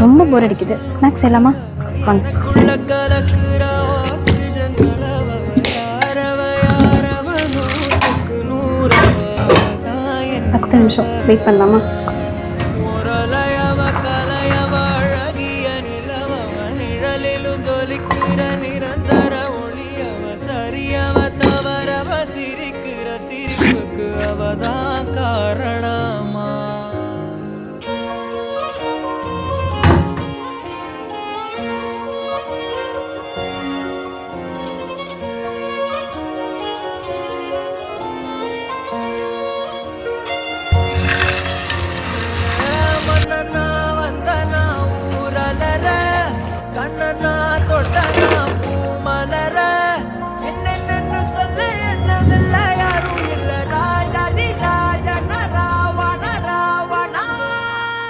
ரொம்ப போர் அடிக்குது. ஸ்நாக்ஸ் எல்லாமா? வாங்க. பத்து நிமிஷம். வெயிட் பண்ணலாமா? ஜொலிக்கிற கொட்டனா பூமல